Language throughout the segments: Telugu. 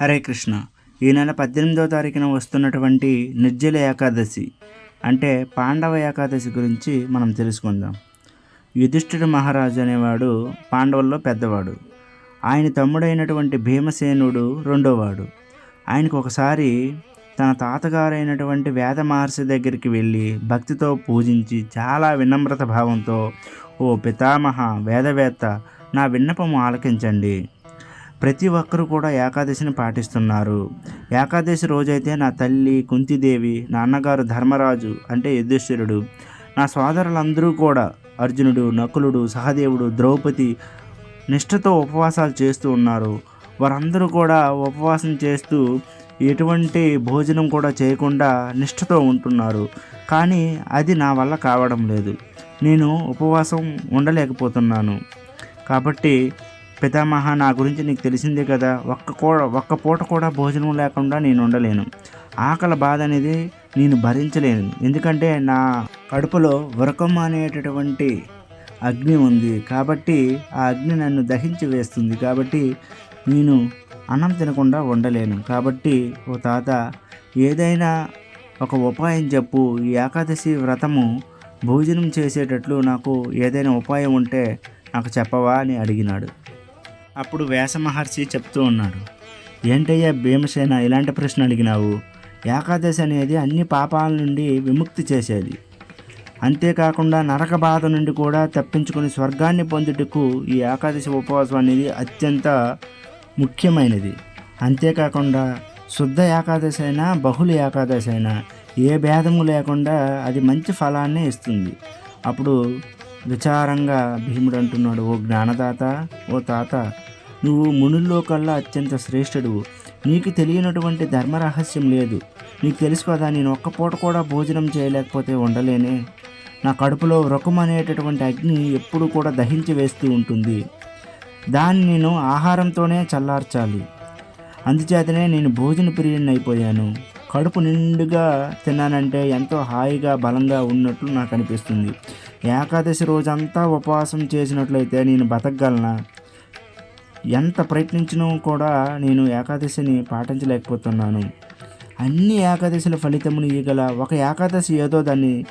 హరే కృష్ణ. ఈ నెల పద్దెనిమిదవ తారీఖున వస్తున్నటువంటి నిర్జల ఏకాదశి అంటే పాండవ ఏకాదశి గురించి మనం తెలుసుకుందాం. యుధిష్ఠిర మహారాజు అనేవాడు పాండవుల్లో పెద్దవాడు. ఆయన తమ్ముడైనటువంటి భీమసేనుడు రెండోవాడు. ఆయనకు ఒకసారి తన తాతగారైనటువంటి వేద మహర్షి దగ్గరికి వెళ్ళి భక్తితో పూజించి చాలా వినమ్రత భావంతో ఓ పితామహ వేదవేత్త నా విన్నపము ఆలకించండి. ప్రతి ఒక్కరూ కూడా ఏకాదశిని పాటిస్తున్నారు. ఏకాదశి రోజైతే నా తల్లి కుంతిదేవి నాన్నగారు ధర్మరాజు అంటే యుధిష్ఠిరుడు నా సోదరులందరూ కూడా అర్జునుడు నకులుడు సహదేవుడు ద్రౌపది నిష్ఠతో ఉపవాసాలు చేస్తూ ఉన్నారు. వారందరూ కూడా ఉపవాసం చేస్తూ ఎటువంటి భోజనం కూడా చేయకుండా నిష్ఠతో ఉంటున్నారు. కానీ అది నా వల్ల కావడం లేదు. నేను ఉపవాసం ఉండలేకపోతున్నాను. కాబట్టి పితామహ నా గురించి నీకు తెలిసిందే కదా. ఒక్క కూడా ఒక్క పూట కూడా భోజనం లేకుండా నేను ఉండలేను. ఆకలి బాధ అనేది నేను భరించలేను. ఎందుకంటే నా కడుపులో వరకం అనేటటువంటి అగ్ని ఉంది. కాబట్టి ఆ అగ్ని నన్ను దహించి వేస్తుంది. కాబట్టి నేను అన్నం తినకుండా ఉండలేను. కాబట్టి ఓ తాత ఏదైనా ఒక ఉపాయం చెప్పు. ఈ ఏకాదశి వ్రతము భోజనం చేసేటట్లు నాకు ఏదైనా ఉపాయం ఉంటే నాకు చెప్పవా అని అడిగినాడు. అప్పుడు వ్యాస మహర్షి చెప్తూ ఉన్నాడు ఏంటయ్యా భీమసేన ఇలాంటి ప్రశ్న అడిగినావు? ఏకాదశి అనేది అన్ని పాపాల నుండి విముక్తి చేసేది. అంతేకాకుండా నరక బాధ నుండి కూడా తప్పించుకుని స్వర్గాన్ని పొందుటకు ఈ ఏకాదశి ఉపవాసం అనేది అత్యంత ముఖ్యమైనది. అంతేకాకుండా శుద్ధ ఏకాదశి అయినా బహుళ ఏకాదశి అయినా ఏ భేదము లేకుండా అది మంచి ఫలాన్ని ఇస్తుంది. అప్పుడు విచారంగా భీముడు అంటున్నాడు ఓ జ్ఞానదాత ఓ తాత నువ్వు మునుల్లో కల్లా అత్యంత శ్రేష్ఠుడు నీకు తెలియనటువంటి ధర్మ రహస్యం లేదు. నీకు తెలుసు కదా నేను ఒక్క పూట కూడా భోజనం చేయలేకపోతే ఉండలేనే. నా కడుపులో వ్రకం అనేటటువంటి అగ్ని ఎప్పుడు కూడా దహించి వేస్తూ ఉంటుంది. దాన్ని నేను ఆహారంతోనే చల్లార్చాలి. అందుచేతనే నేను భోజన ప్రియుని అయిపోయాను. కడుపు నిండుగా తిన్నానంటే ఎంతో హాయిగా బలంగా ఉన్నట్లు నాకు అనిపిస్తుంది. ఏకాదశి రోజంతా ఉపవాసం చేసినట్లయితే నేను బతకగలనా? ఎంత ప్రయత్నించినా కూడా నేను ఏకాదశిని పాటించలేకపోతున్నాను. అన్ని ఏకాదశుల ఫలితమును ఇగల ఒక ఏకాదశి ఏదో దాన్ని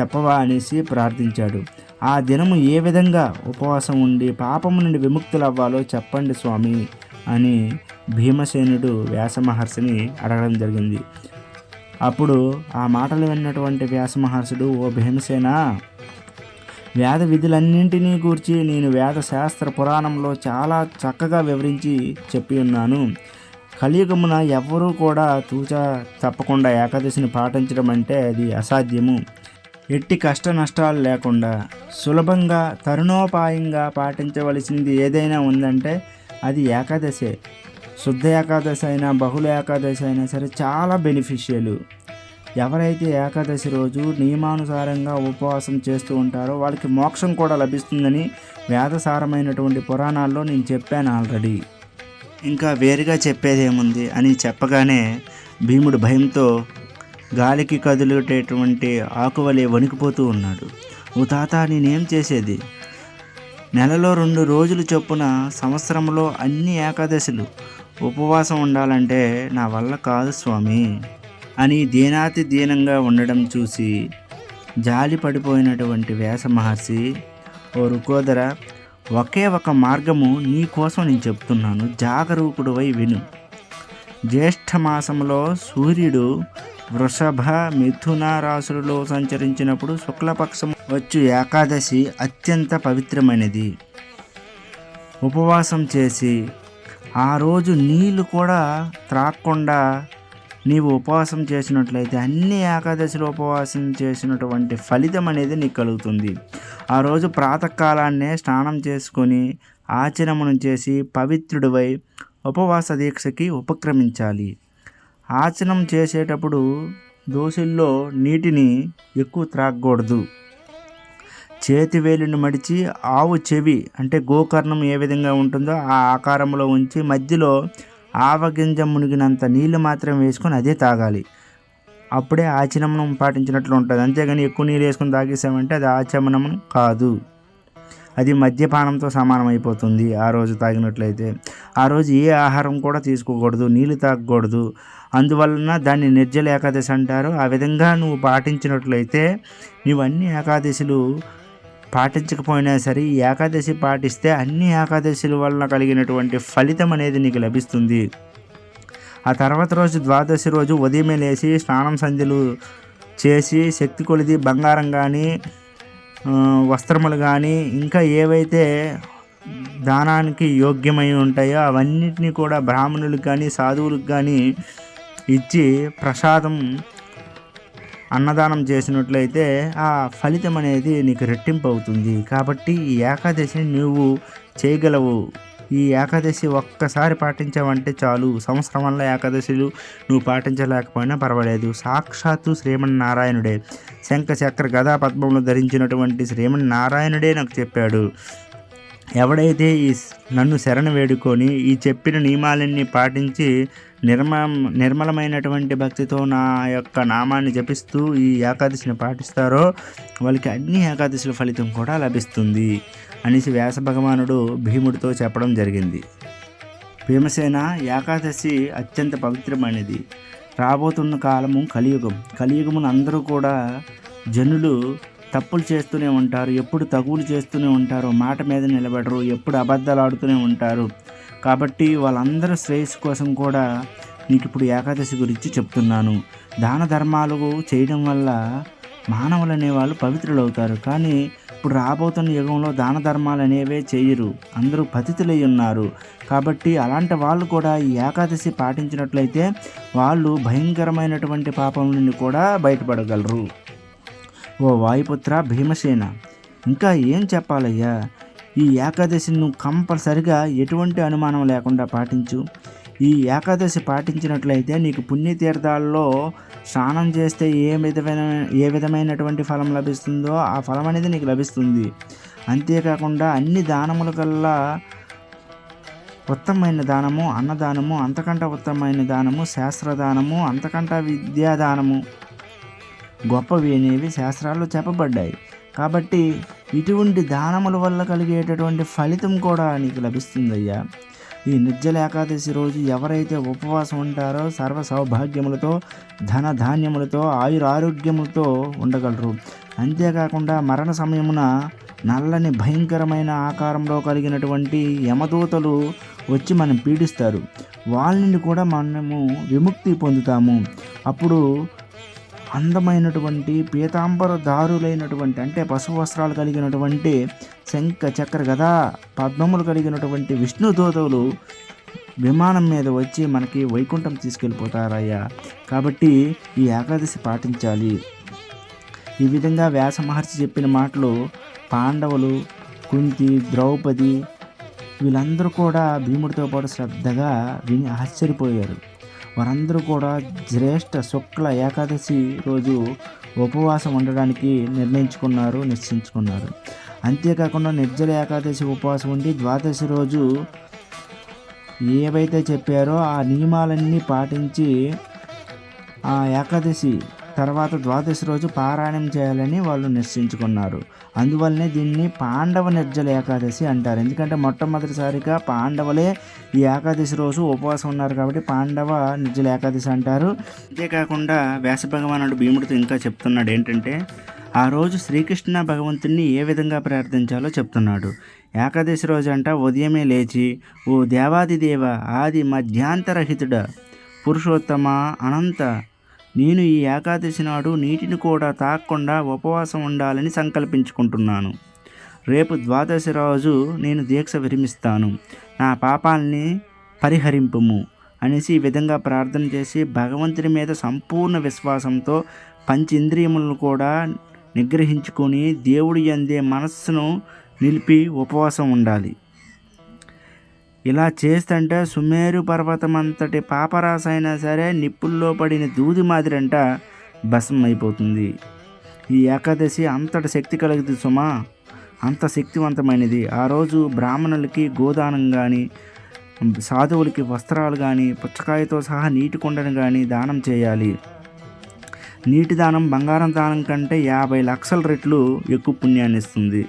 చెప్పవా అనేసి ప్రార్థించాడు. ఆ దినము ఏ విధంగా ఉపవాసం ఉండి పాపము నుండి విముక్తులవ్వాలో చెప్పండి స్వామి అని భీమసేనుడు వ్యాసమహర్షిని అడగడం జరిగింది. అప్పుడు ఆ మాటలు విన్నటువంటి వ్యాసమహర్షుడు ఓ భీమసేన వేద విధులన్నింటినీ గూర్చి నేను వేద శాస్త్ర పురాణంలో చాలా చక్కగా వివరించి చెప్పి ఉన్నాను. కలియుగమున ఎవ్వరూ కూడా తూచా తప్పకుండా ఏకాదశిని పాటించడం అంటే అది అసాధ్యము. ఎట్టి కష్ట నష్టాలు లేకుండా సులభంగా తరుణోపాయంగా పాటించవలసింది ఏదైనా ఉందంటే అది ఏకాదశే. శుద్ధ ఏకాదశి అయినా బహుళ ఏకాదశి అయినా సరే చాలా బెనిఫిషియల్. ఎవరైతే ఏకాదశి రోజు నియమానుసారంగా ఉపవాసం చేస్తూ ఉంటారో వాళ్ళకి మోక్షం కూడా లభిస్తుందని వేదసారమైనటువంటి పురాణాల్లో నేను చెప్పాను ఆల్రెడీ. ఇంకా వేరుగా చెప్పేదేముంది అని చెప్పగానే భీముడు భయంతో గాలికి కదులుటేటువంటి ఆకువలే వణికిపోతూ ఉన్నాడు. ఓ తాత నేనేం చేసేది? నెలలో రెండు రోజులు చొప్పున సంవత్సరంలో అన్ని ఏకాదశులు ఉపవాసం ఉండాలంటే నా వల్ల కాదు స్వామి. అని దీనాతి దీనంగా ఉండడం చూసి జాలి పడిపోయినటువంటి వ్యాస మహర్షి ఓ రుకోదర ఒకే ఒక మార్గము నీ కోసం నేను చెప్తున్నాను. జాగరూకుడువై విను. జ్యేష్ఠ మాసంలో సూర్యుడు వృషభ మిథున రాశులలో సంచరించినప్పుడు శుక్లపక్షం వచ్చు ఏకాదశి అత్యంత పవిత్రమైనది. ఉపవాసం చేసి ఆ రోజు నీళ్ళు కూడా త్రాక్కుండా నీవు ఉపవాసం చేసినట్లయితే అన్ని ఏకాదశిలో ఉపవాసం చేసినటువంటి ఫలితం అనేది నీకు కలుగుతుంది. ఆ రోజు ప్రాతకాలాన్నే స్నానం చేసుకొని ఆచరణను చేసి పవిత్రుడివై ఉపవాస దీక్షకి ఉపక్రమించాలి. ఆచనం చేసేటప్పుడు దోశల్లో నీటిని ఎక్కువ త్రాగకూడదు. చేతి వేలుని మడిచి ఆవు చెవి అంటే గోకర్ణం ఏ విధంగా ఉంటుందో ఆ ఆకారంలో ఉంచి మధ్యలో ఆవగింజ మునిగినంత నీళ్ళు మాత్రం వేసుకొని అదే తాగాలి. అప్పుడే ఆచమనం పాటించినట్లు ఉంటుంది. అంతేగాని ఎక్కువ నీళ్ళు వేసుకొని తాగేసామంటే అది ఆచమనం కాదు. అది మద్యపానంతో సమానం అయిపోతుంది ఆ రోజు తాగినట్లయితే. ఆ రోజు ఏ ఆహారం కూడా తీసుకోకూడదు నీళ్ళు తాగకూడదు. అందువలన దాన్ని నిర్జల ఏకాదశి అంటారు. ఆ విధంగా నువ్వు పాటించినట్లయితే నీవన్నీ ఏకాదశులు పాటించకపోయినా సరే ఈ ఏకాదశి పాటిస్తే అన్ని ఏకాదశుల వలన కలిగినటువంటి ఫలితం అనేది నీకు లభిస్తుంది. ఆ తర్వాత రోజు ద్వాదశి రోజు ఉదయమే లేచి స్నానం సంధ్యలు చేసి శక్తి కొలిది బంగారం కానీ వస్త్రములు కానీ ఇంకా ఏవైతే దానానికి యోగ్యమై ఉంటాయో అవన్నిటినీ కూడా బ్రాహ్మణులకు కానీ సాధువులకు కానీ ఇచ్చి ప్రసాదం అన్నదానం చేసినట్లయితే ఆ ఫలితం అనేది నీకు రెట్టింపు అవుతుంది. కాబట్టి ఈ ఏకాదశిని నువ్వు చేయగలవు. ఈ ఏకాదశి ఒక్కసారి పాటించావంటే చాలు. సంవత్సరం వల్ల ఏకాదశిలు నువ్వు పాటించలేకపోయినా పర్వాలేదు. సాక్షాత్తు శ్రీమన్నారాయణుడే. శంఖ చక్ర గదా పద్మంలో ధరించినటువంటి శ్రీమన్నారాయణుడే నాకు చెప్పాడు. ఎవడైతే ఈ నన్ను శరణ వేడుకొని ఈ చెప్పిన నియమాలన్నీ పాటించి నిర్మ నిర్మలమైనటువంటి భక్తితో నా యొక్క నామాన్ని జపిస్తూ ఈ ఏకాదశిని పాటిస్తారో వాళ్ళకి అన్ని ఏకాదశుల ఫలితం కూడా లభిస్తుంది అనేసి వ్యాస భగవానుడు భీముడితో చెప్పడం జరిగింది. భీమసేన ఏకాదశి అత్యంత పవిత్రమైనది. రాబోతున్న కాలము కలియుగం. కలియుగమును అందరూ కూడా జనులు తప్పులు చేస్తూనే ఉంటారు ఎప్పుడు తగువులు చేస్తూనే ఉంటారు మాట మీద నిలబడరు ఎప్పుడు అబద్ధాలు ఆడుతూనే ఉంటారు. కాబట్టి వాళ్ళందరి శ్రేయస్సు కోసం కూడా నీకు ఇప్పుడు ఏకాదశి గురించి చెప్తున్నాను. దాన ధర్మాలు చేయడం వల్ల మానవులు అనేవాళ్ళు పవిత్రులు అవుతారు కానీ ఇప్పుడు రాబోతున్న యుగంలో దాన ధర్మాలు అనేవే చేయరు. అందరూ పతితులై ఉన్నారు. కాబట్టి అలాంటి వాళ్ళు కూడా ఈ ఏకాదశి పాటించినట్లయితే వాళ్ళు భయంకరమైనటువంటి పాపం నుండి కూడా బయటపడగలరు. ఓ వాయుపుత్ర భీమసేన ఇంకా ఏం చెప్పాలయ్యా? ఈ ఏకాదశి నువ్వు కంపల్సరిగా ఎటువంటి అనుమానం లేకుండా పాటించు. ఈ ఏకాదశి పాటించినట్లయితే నీకు పుణ్యతీర్థాల్లో స్నానం చేస్తే ఏ విధమైన ఏ విధమైనటువంటి ఫలం లభిస్తుందో ఆ ఫలం అనేది నీకు లభిస్తుంది. అంతేకాకుండా అన్ని దానముల కల్లా ఉత్తమమైన దానము అన్నదానము అంతకంటే ఉత్తమమైన దానము శాస్త్రదానము అంతకంటే విద్యాదానము గొప్పవి అనేవి శాస్త్రాల్లో చెప్పబడ్డాయి. కాబట్టి ఇటువంటి దానముల వల్ల కలిగేటటువంటి ఫలితం కూడా నీకు లభిస్తుందయ్యా. ఈ నిర్జల ఏకాదశి రోజు ఎవరైతే ఉపవాసం ఉంటారో సర్వ సౌభాగ్యములతో ధన ధాన్యములతో ఆయురారోగ్యములతో ఉండగలరు. అంతేకాకుండా మరణ సమయమున నల్లని భయంకరమైన ఆకారంలో కలిగినటువంటి యమదూతలు వచ్చి మనం పీడిస్తారు. వాళ్ళ నుండి కూడా మనము విముక్తి పొందుతాము. అప్పుడు అందమైనటువంటి పీతాంబర దారులైనటువంటి అంటే పశు వస్త్రాలు కలిగినటువంటి శంఖ చక్ర గదా పద్మములు కలిగినటువంటి విష్ణు దోదవులు విమానం మీద వచ్చి మనకి వైకుంఠం తీసుకెళ్ళిపోతారయ్యా. కాబట్టి ఈ ఏకాదశి పాటించాలి. ఈ విధంగా వ్యాస మహర్షి చెప్పిన మాటలు పాండవులు కుంతి ద్రౌపది వీళ్ళందరూ కూడా భీముడితో పాటు శ్రద్ధగా విని ఆశ్చర్యపోయారు. వారందరూ కూడా జ్యేష్ఠ శుక్ల ఏకాదశి రోజు ఉపవాసం ఉండడానికి నిర్ణయించుకున్నారు నిశ్చయించుకున్నారు. అంతేకాకుండా నిర్జల ఏకాదశి ఉపవాసం ఉండి ద్వాదశి రోజు ఏవైతే చెప్పారో ఆ నియమాలన్నీ పాటించి ఆ ఏకాదశి తర్వాత ద్వాదశి రోజు పారాయణం చేయాలని వాళ్ళు నిశ్చయించుకున్నారు. అందువల్లనే దీన్ని పాండవ నిర్జల ఏకాదశి అంటారు. ఎందుకంటే మొట్టమొదటిసారిగా పాండవులే ఈ ఏకాదశి రోజు ఉపవాసం ఉన్నారు కాబట్టి పాండవ నిర్జల ఏకాదశి అంటారు. అంతేకాకుండా వ్యాస భగవానుడు భీముడితో ఇంకా చెప్తున్నాడు ఏంటంటే ఆ రోజు శ్రీకృష్ణ భగవంతుణ్ణి ఏ విధంగా ప్రార్థించాలో చెప్తున్నాడు. ఏకాదశి రోజు అంట ఉదయమే లేచి ఓ దేవాది దేవ ఆది మధ్యాంతరహితుడ పురుషోత్తమ అనంత నేను ఈ ఏకాదశి నాడు నీటిని కూడా తాగకుండా ఉపవాసం ఉండాలని సంకల్పించుకుంటున్నాను. రేపు ద్వాదశి రోజు నేను దీక్ష విరమిస్తాను. నా పాపాల్ని పరిహరింపుము అనేసి ఈ విధంగా ప్రార్థన చేసి భగవంతుని మీద సంపూర్ణ విశ్వాసంతో పంచేంద్రియములను కూడా నిగ్రహించుకొని దేవుడి అందే మనస్సును నిలిపి ఉపవాసం ఉండాలి. ఇలా చేస్తుంటే సుమేరు పర్వతం అంతటి పాపరాసైనా సరే నిప్పుల్లో పడిన దూది మాదిరంట భస్మం అయిపోతుంది ఈ ఏకాదశి అంతటి శక్తి కలిగింది సుమా. అంత శక్తివంతమైనది. ఆ రోజు బ్రాహ్మణులకి గోదానం కానీ సాధువులకి వస్త్రాలు కానీ పుచ్చకాయతో సహా నీటి కుండను కానీ దానం చేయాలి. నీటి దానం బంగారం దానం కంటే యాభై లక్షల రెట్లు ఎక్కువ పుణ్యాన్ని ఇస్తుంది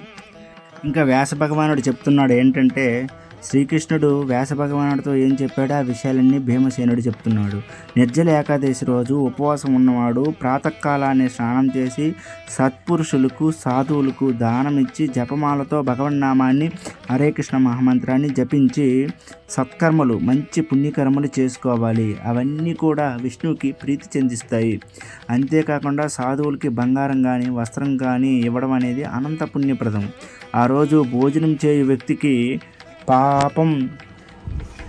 ఇంకా వ్యాస భగవానుడు చెప్తున్నాడు ఏంటంటే శ్రీకృష్ణుడు వ్యాస భగవానుడితో ఏం చెప్పాడో ఆ విషయాలన్నీ భీమసేనుడు చెప్తున్నాడు. నిర్జల ఏకాదశి రోజు ఉపవాసం ఉన్నవాడు ప్రాతకాలాన్ని స్నానం చేసి సత్పురుషులకు సాధువులకు దానం ఇచ్చి జపమాలతో భగవన్నామాన్ని హరే కృష్ణ మహామంత్రాన్ని జపించి సత్కర్మలు మంచి పుణ్యకర్మలు చేసుకోవాలి. అవన్నీ కూడా విష్ణువుకి ప్రీతి చెందిస్తాయి. అంతేకాకుండా సాధువులకి బంగారం కానీ వస్త్రం కానీ ఇవ్వడం అనేది అనంత పుణ్యప్రదం. ఆ రోజు భోజనం చేయు వ్యక్తికి పాపం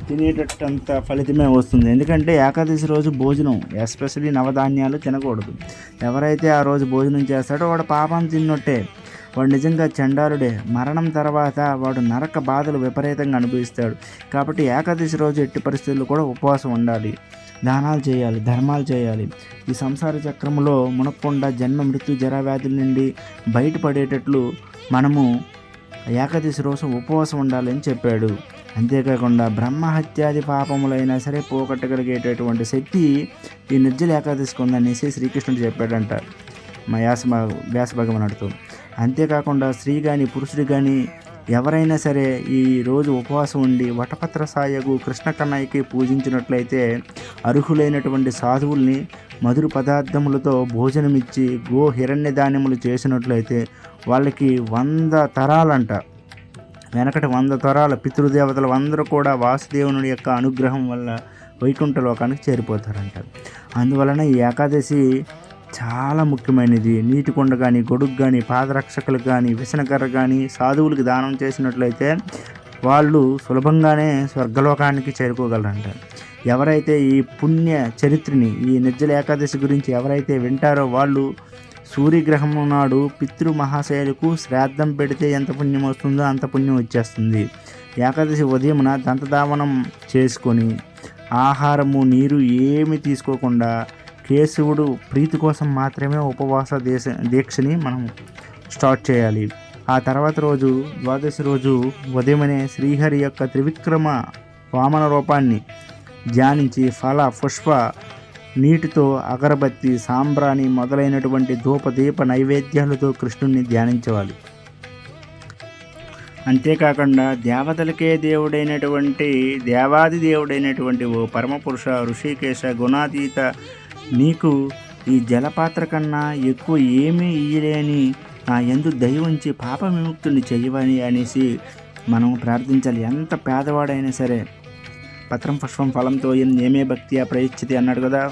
తినేటట్టంత ఫలితమే వస్తుంది. ఎందుకంటే ఏకాదశి రోజు భోజనం ఎస్పెషల్లీ నవధాన్యాలు తినకూడదు. ఎవరైతే ఆ రోజు భోజనం చేస్తాడో వాడు పాపం తిన్నట్టే. వాడు నిజంగా చండాలుడే. మరణం తర్వాత వాడు నరక బాధలు విపరీతంగా అనుభవిస్తాడు. కాబట్టి ఏకాదశి రోజు ఎట్టి పరిస్థితుల్లో కూడా ఉపవాసం ఉండాలి. దానాలు చేయాలి ధర్మాలు చేయాలి. ఈ సంసార చక్రంలో మునక్కుండా జన్మ మృత్యు జరా వ్యాధుల నుండి బయటపడేటట్లు మనము ఏకాదశి రోజు ఉపవాసం ఉండాలని చెప్పాడు. అంతేకాకుండా బ్రహ్మహత్యాది పాపములైనా సరే పోగొట్టగలిగేటటువంటి శక్తి ఈ నిర్జల ఏకాదశికి ఉందనేసి శ్రీకృష్ణుడు చెప్పాడంట. మా వ్యాస వ్యాస భగవనుడితో అంతేకాకుండా స్త్రీ కానీ పురుషుడు కానీ ఎవరైనా సరే ఈ రోజు ఉపవాసం ఉండి వటపత్ర సాయగు కృష్ణ కన్నయ్యకి పూజించినట్లయితే అర్హులైనటువంటి సాధువుల్ని మధుర పదార్థములతో భోజనమిచ్చి గో హిరణ్య ధాన్యములు చేసినట్లయితే వాళ్ళకి వంద తరాలంట. వెనకటి వంద తరాల పితృదేవతలు అందరూ కూడా వాసుదేవుని యొక్క అనుగ్రహం వల్ల వైకుంఠ లోకానికి చేరిపోతారంట. అందువలన ఈ ఏకాదశి చాలా ముఖ్యమైనది. నీటి కొండ కానీ గొడుగు కానీ పాదరక్షకులకు కానీ విసనకర్ర కానీ సాధువులకు దానం చేసినట్లయితే వాళ్ళు సులభంగానే స్వర్గలోకానికి చేరుకోగలరంట. ఎవరైతే ఈ పుణ్య చరిత్రని ఈ నిర్జల ఏకాదశి గురించి ఎవరైతే వింటారో వాళ్ళు సూర్యగ్రహం నాడు పితృ మహాశయులకు శ్రాద్ధం పెడితే ఎంత పుణ్యం వస్తుందో అంత పుణ్యం వచ్చేస్తుంది. ఏకాదశి ఉదయమున దంతదావనం చేసుకొని ఆహారము నీరు ఏమి తీసుకోకుండా కేశవుడు ప్రీతి కోసం మాత్రమే ఉపవాస దేశ దీక్షని మనం స్టార్ట్ చేయాలి. ఆ తర్వాత రోజు ద్వాదశి రోజు ఉదయమనే శ్రీహరి యొక్క త్రివిక్రమ వామన రూపాన్ని ధ్యానించి ఫల పుష్ప నీటితో అగరబత్తి సాంబ్రాణి మొదలైనటువంటి ధూపదీప నైవేద్యాలతో కృష్ణుణ్ణి ధ్యానించవాలి. అంతేకాకుండా దేవతలకే దేవుడైనటువంటి దేవాది దేవుడైనటువంటి ఓ పరమపురుష ఋషికేశ గుణాతీత నీకు ఈ జలపాత్ర కన్నా ఎక్కువ ఏమీ ఇయ్యలేని నా ఎందు దయ ఉంచి పాప విముక్తుని చెయ్యవని అనేసి మనం ప్రార్థించాలి. ఎంత పేదవాడైనా సరే. పత్రం పుష్పం ఫలంతో ఏమే భక్తి ఆ ప్రయత్తి అన్నాడు కదా.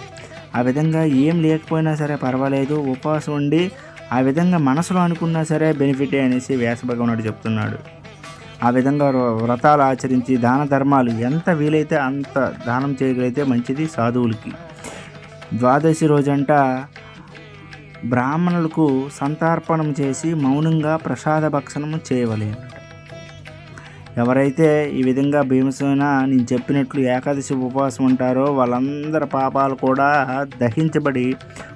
ఆ విధంగా ఏం లేకపోయినా సరే పర్వాలేదు. ఉపవాసం ఉండి ఆ విధంగా మనసులో అనుకున్నా సరే బెనిఫిటే అనేసి వ్యాస చెప్తున్నాడు. ఆ విధంగా వ్రతాలు ఆచరించి దాన ధర్మాలు ఎంత వీలైతే అంత దానం చేయగలిగితే మంచిది సాధువులకి. ద్వాదశి రోజంట బ్రాహ్మణులకు సంతార్పణం చేసి మౌనంగా ప్రసాద భక్షణము చేయవలే ఎవరైతే ఈ విధంగా భీమసేన నేను చెప్పినట్లు ఏకాదశి ఉపవాసం ఉంటారో వాళ్ళందరి పాపాలు కూడా దహించబడి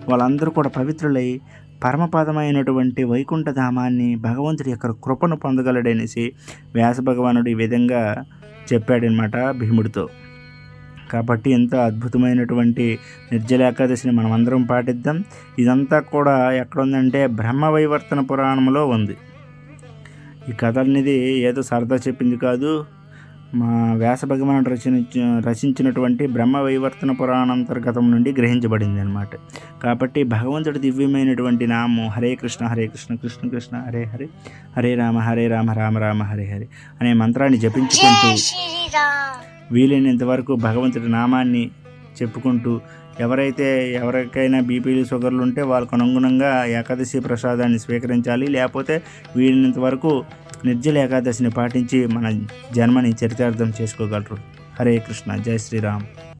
వాళ్ళందరూ కూడా పవిత్రులై పరమపదమైనటువంటి వైకుంఠధామాన్ని భగవంతుడి యొక్క కృపను పొందగలడనేసి వ్యాస భగవానుడు ఈ విధంగా చెప్పాడనమాట భీముడితో. కాబట్టి ఎంతో అద్భుతమైనటువంటి నిర్జల ఏకాదశిని మనం పాటిద్దాం. ఇదంతా కూడా ఎక్కడ ఉందంటే బ్రహ్మవైవర్తన పురాణంలో ఉంది. ఈ కథ అనేది ఏదో సరదా చెప్పింది కాదు. మా వ్యాస భగవానుడు రచన రచించినటువంటి బ్రహ్మ వైవర్తన పురాణాంతర్గతం నుండి గ్రహించబడింది అనమాట కాబట్టి భగవంతుడి దివ్యమైనటువంటి నామం హరే కృష్ణ హరే కృష్ణ కృష్ణ కృష్ణ హరే హరే హరే రామ హరే రామ రామ రామ హరే హరే అనే మంత్రాన్ని జపించుకుంటూ వీలైనంత వరకు భగవంతుడి నామాన్ని చెప్పుకుంటూ ఎవరైతే ఎవరికైనా బీపీలు షుగర్లు ఉంటే వాళ్ళకు అనుగుణంగా ఏకాదశి ప్రసాదాన్ని స్వీకరించాలి. లేకపోతే వీలైనంత వరకు నిర్జల ఏకాదశిని పాటించి మన జన్మని చరితార్థం చేసుకోగలరు. హరే కృష్ణ. జై శ్రీరామ్.